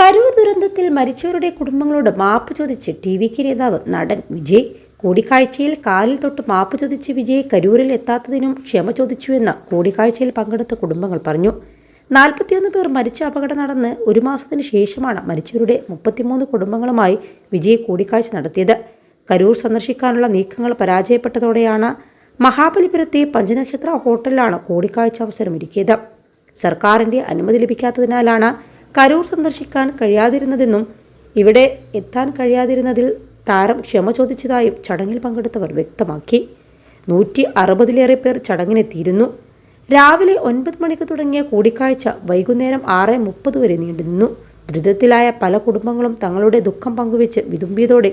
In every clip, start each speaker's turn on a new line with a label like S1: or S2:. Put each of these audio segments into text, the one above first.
S1: കരൂർ ദുരന്തത്തിൽ മരിച്ചവരുടെ കുടുംബങ്ങളോട് മാപ്പ് ചോദിച്ച് ടി വി കെ നേതാവ് നടൻ വിജയ്. കൂടിക്കാഴ്ചയിൽ കാലിൽ തൊട്ട് മാപ്പ് ചോദിച്ച് വിജയ് കരൂരിൽ എത്താത്തതിനും ക്ഷമ ചോദിച്ചുവെന്ന് കൂടിക്കാഴ്ചയിൽ പങ്കെടുത്ത കുടുംബങ്ങൾ പറഞ്ഞു. നാൽപ്പത്തിയൊന്ന് പേർ മരിച്ച അപകടം നടന്ന് ഒരു മാസത്തിന് ശേഷമാണ് മരിച്ചവരുടെ മുപ്പത്തിമൂന്ന് കുടുംബങ്ങളുമായി വിജയ് കൂടിക്കാഴ്ച നടത്തിയത്. കരൂർ സന്ദർശിക്കാനുള്ള നീക്കങ്ങൾ പരാജയപ്പെട്ടതോടെയാണ് മഹാബലിപുരത്തെ പഞ്ചനക്ഷത്ര ഹോട്ടലിലാണ് കൂടിക്കാഴ്ച അവസരമൊരുക്കിയത്. സർക്കാരിന്റെ അനുമതി ലഭിക്കാത്തതിനാലാണ് കരൂർ സന്ദർശിക്കാൻ കഴിയാതിരുന്നതെന്നും ഇവിടെ എത്താൻ കഴിയാതിരുന്നതിൽ താരം ക്ഷമ ചോദിച്ചതായും ചടങ്ങിൽ പങ്കെടുത്തവർ വ്യക്തമാക്കി. നൂറ്റി അറുപതിലേറെ പേർ ചടങ്ങിനെത്തിയിരുന്നു. രാവിലെ ഒൻപത് മണിക്ക് തുടങ്ങിയ കൂടിക്കാഴ്ച വൈകുന്നേരം ആറ് മുപ്പത് വരെ നീണ്ടുനിന്നു. ദുരിതത്തിലായ പല കുടുംബങ്ങളും തങ്ങളുടെ ദുഃഖം പങ്കുവെച്ച് വിതുമ്പിയതോടെ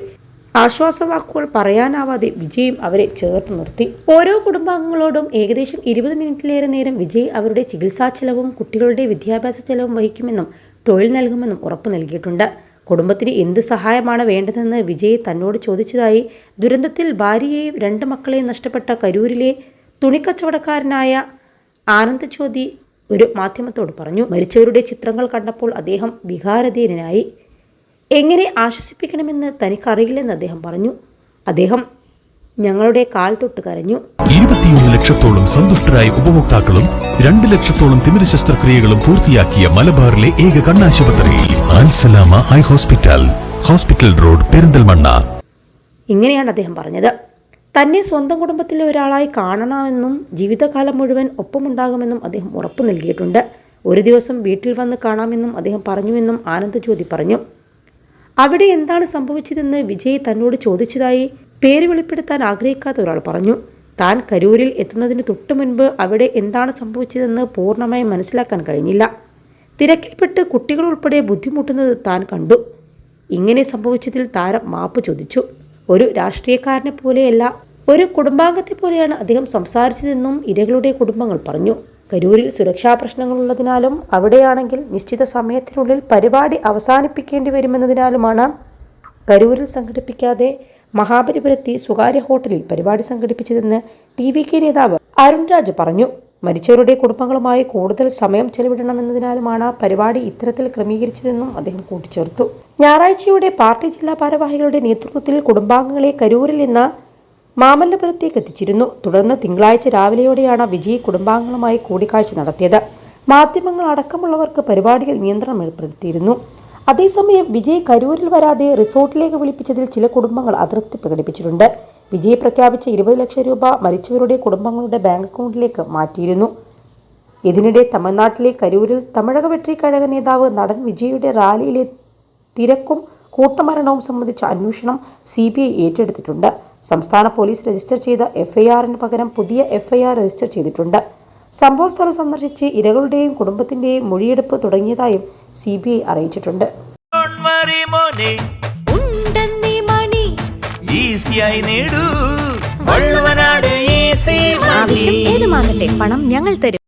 S1: ആശ്വാസവാക്കുകൾ പറയാനാവാതെ വിജയും അവരെ ചേർത്ത് നിർത്തി. ഓരോ കുടുംബാംഗങ്ങളോടും ഏകദേശം ഇരുപത് മിനിറ്റിലേറെ നേരം വിജയ് അവരുടെ ചികിത്സാ ചെലവും കുട്ടികളുടെ വിദ്യാഭ്യാസ ചെലവും വഹിക്കുമെന്നും തൊഴിൽ നൽകുമെന്നും ഉറപ്പു നൽകിയിട്ടുണ്ട്. കുടുംബത്തിന് എന്ത് സഹായമാണ് വേണ്ടതെന്ന് വിജയ് തന്നോട് ചോദിച്ചതായി ദുരന്തത്തിൽ ഭാര്യയെയും രണ്ട് മക്കളെയും നഷ്ടപ്പെട്ട കരൂരിലെ തുണിക്കച്ചവടക്കാരനായ ആനന്ദ് ചോദി ഒരു മാധ്യമത്തോട് പറഞ്ഞു. മരിച്ചവരുടെ ചിത്രങ്ങൾ കണ്ടപ്പോൾ അദ്ദേഹം വികാരധീനനായി. എങ്ങനെ ആശ്വസിപ്പിക്കണമെന്ന് തനിക്കറിയില്ലെന്ന് അദ്ദേഹം പറഞ്ഞു. അദ്ദേഹം ഞങ്ങളുടെ കാൽ തൊട്ട് കരഞ്ഞു.
S2: ഇരുപത്തിയൊന്ന് ലക്ഷത്തോളം സന്തുഷ്ടരായ ഉപഭോക്താക്കളും രണ്ട് ലക്ഷത്തോളം തിമിര ശസ്ത്രക്രിയകളും പൂർത്തിയാക്കിയ മലബാറിലെ ഏക കണ്ണാശുപത്രി Alsalama eye hospital hospital road Perinthalmanna.
S1: ഇങ്ങനെയാണ് അദ്ദേഹം പറഞ്ഞത്. തന്നെ സ്വന്തം കുടുംബത്തിലെ ഒരാളായി കാണണമെന്നും ജീവിതകാലം മുഴുവൻ ഒപ്പമുണ്ടാകുമെന്നും അദ്ദേഹം ഉറപ്പു നൽകിയിട്ടുണ്ട്. ഒരു ദിവസം വീട്ടിൽ വന്ന് കാണാമെന്നും അദ്ദേഹം പറഞ്ഞുവെന്നും ആനന്ദ് ജ്യോതി പറഞ്ഞു. അവിടെ എന്താണ് സംഭവിച്ചതെന്ന് വിജയ് തന്നോട് ചോദിച്ചതായി പേര് വെളിപ്പെടുത്താൻ ആഗ്രഹിക്കാത്ത ഒരാൾ പറഞ്ഞു. താൻ കരൂരിൽ എത്തുന്നതിന് തൊട്ടു മുൻപ് അവിടെ എന്താണ് സംഭവിച്ചതെന്ന് പൂർണമായി മനസ്സിലാക്കാൻ കഴിഞ്ഞില്ല. തിരക്കിൽപ്പെട്ട് കുട്ടികൾ ഉൾപ്പെടെ ബുദ്ധിമുട്ടുന്നത് താൻ കണ്ടു. ഇങ്ങനെ സംഭവിച്ചതിൽ താരം മാപ്പ് ചോദിച്ചു. ഒരു രാഷ്ട്രീയക്കാരനെ പോലെയല്ല ഒരു കുടുംബാംഗത്തെ പോലെയാണ് അദ്ദേഹം സംസാരിച്ചതെന്നും ഇരകളുടെ കുടുംബങ്ങൾ പറഞ്ഞു. കരൂരിൽ സുരക്ഷാ പ്രശ്നങ്ങളുള്ളതിനാലും അവിടെയാണെങ്കിൽ നിശ്ചിത സമയത്തിനുള്ളിൽ പരിപാടി അവസാനിപ്പിക്കേണ്ടി വരുമെന്നതിനാലുമാണ് കരൂരിൽ സംഘടിപ്പിക്കാതെ മഹാബലിപുരത്തെ സ്വകാര്യ ഹോട്ടലിൽ പരിപാടി സംഘടിപ്പിച്ചതെന്ന് ടി വി കെ നേതാവ് അരുൺ രാജ് പറഞ്ഞു. മരിച്ചവരുടെ കുടുംബങ്ങളുമായി കൂടുതൽ സമയം ചെലവിടണമെന്നതിനാലുമാണ് പരിപാടി ഇത്തരത്തിൽ ക്രമീകരിച്ചതെന്നും അദ്ദേഹം കൂട്ടിച്ചേർത്തു. ഞായറാഴ്ചയോടെ പാർട്ടി ജില്ലാ ഭാരവാഹികളുടെ നേതൃത്വത്തിൽ കുടുംബാംഗങ്ങളെ കരൂരിൽ നിന്ന് മാമല്ലപുരത്തേക്ക് എത്തിച്ചിരുന്നു. തുടർന്ന് തിങ്കളാഴ്ച രാവിലെയോടെയാണ് വിജയ് കുടുംബാംഗങ്ങളുമായി കൂടിക്കാഴ്ച നടത്തിയത്. മാധ്യമങ്ങൾ അടക്കമുള്ളവർക്ക് പരിപാടിയിൽ നിയന്ത്രണം ഏർപ്പെടുത്തിയിരുന്നു. അതേസമയം വിജയ് കരൂരിൽ വരാതെ റിസോർട്ടിലേക്ക് വിളിപ്പിച്ചതിൽ ചില കുടുംബങ്ങൾ അതൃപ്തി പ്രകടിപ്പിച്ചിട്ടുണ്ട്. വിജയ് പ്രഖ്യാപിച്ച ഇരുപത് ലക്ഷം രൂപ മരിച്ചവരുടെ കുടുംബങ്ങളുടെ ബാങ്ക് അക്കൗണ്ടിലേക്ക് മാറ്റിയിരുന്നു. ഇതിനിടെ തമിഴ്നാട്ടിലെ കരൂരിൽ തമിഴക വെട്രി കഴക നേതാവ് നടൻ വിജയുടെ റാലിയിലെ തിരക്കും കൂട്ടമരണവും സംബന്ധിച്ച അന്വേഷണം സി ബി ഐ ഏറ്റെടുത്തിട്ടുണ്ട്. സംസ്ഥാന പോലീസ് രജിസ്റ്റർ ചെയ്ത എഫ്ഐആറിന് പകരം പുതിയ എഫ്ഐആർ രജിസ്റ്റർ ചെയ്തിട്ടുണ്ട്. സംഭവസ്ഥലം സന്ദർശിച്ച് ഇരകളുടെയും കുടുംബത്തിന്റെയും മൊഴിയെടുപ്പ് തുടങ്ങിയതായും സി ബി ഐ അറിയിച്ചിട്ടുണ്ട്.
S3: ഏത് worry,
S4: മണി.
S3: ഈസിയായി നേടൂ. വള്ളുവനാട് ഈസി
S4: ആവശ്യം ഏതുമാകട്ടെ പണം ഞങ്ങൾ തരും.